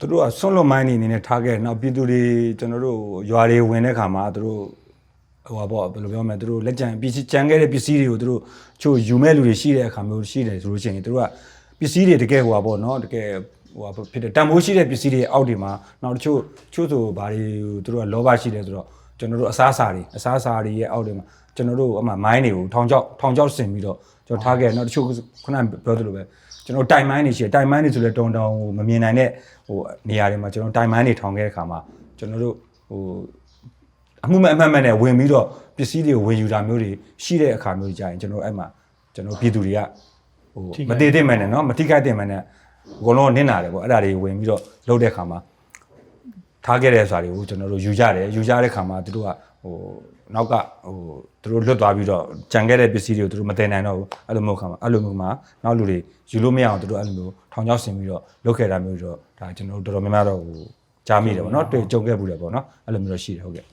သူတို့ကဆွန့်လွတ်မိုင်းနေအနေနဲ့ထားခဲ့တယ်နောက်ပြည်သူတွေကျွန်တော်တို့ရွာတွေဝင်တဲ့ခါမှာသူတို့ဟိုပါပေါ့ဘယ်လိုပြောမလဲသူတို့လက်ကျန်ပစ္စည်းကြံခဲ့တဲ့ပစ္စည်းတွေကိုသူတို့ချို့ယူမဲ့လူတွေရှိတဲ့အခါမျိုးရှိတယ်ဆိုလို့ရှိရင်သူတို့ကပစ္စည်းတွေတကယ်ဟိုပါပေါ့နော်တကယ်ဟိုပါဖြစ်တဲ့တန်ဖိုးရှိတဲ့ပစ္စည်းတွေအောက်တွေမှာနောက်တချို့ချို့ဆိုဘာတွေသူတို့ကလောဘရှိတယ်ဆိုတော့ ကျွန်တော်တို့အစားအစာတွေအစားအစာတွေရဲ့အောက်တွေမှာကျွန်တော်တို့အမှမိုင်းတွေကိုထောင်ချောက်ထောင်ချောက်ဆင်ပြီးတော့ကျွန်တော်ထားခဲ့တယ်နောက်တချို့ခုနပြောသလိုပဲကျွန်တော်တိုင်မိုင်းတွေရှိတယ်တိုင်မိုင်းတွေဆိုလဲတုံတောင်ဟိုမမြင်နိုင်တဲ့ဟိုနေရာတွေမှာကျွန်တော်တိုင်မိုင်းတွေထောင်ခဲ့တဲ့ခါမှာကျွန်တော်တို့ဟို အမှုမဲ့အမှတ်မဲ့နဲ့ဝင်ပြီးတော့ပစ္စည်းတွေကိုဝင်ယူတာမျိုးတွေရှိတဲ့အခါမျိုးကြာရင်ကျွန်တော်အဲ့မှာကျွန်တော်ပြည်သူတွေကဟိုမတည်တဲ့မှန်နဲ့เนาะမထိခိုက်တဲ့မှန်နဲ့အကုန်လုံးနင့်နာတယ်ပေါ့အဲ့ဒါတွေဝင်ပြီးတော့လှုပ်တဲ့အခါမှာ ထားခဲ့တဲ့ဆိုတာတွေကိုကျွန်တော်တို့ယူကြတယ်ယူကြတဲ့ခါမှာသူတို့ကဟိုနောက်ကဟိုသူတို့လွတ်သွားပြီးတော့ကြံခဲ့တဲ့ပစ္စည်းတွေကိုသူတို့မတင်နိုင်တော့ဘူးအဲ့လိုမျိုးခါမှာအဲ့လိုမျိုးမှာနောက်လူတွေယူလို့မရအောင်သူတို့အဲ့လိုမျိုးထောင်ချောက်ဆင်ပြီးတော့လုတ်ခဲ့တာမျိုးတော့ဒါကျွန်တော်တို့တော်တော်များများတော့ဟိုကြားမိတယ်ပေါ့နော်တွေ့ကြုံခဲ့ဘူးတယ်ပေါ့နော်အဲ့လိုမျိုးတော့ရှိတယ်ဟုတ်ကဲ့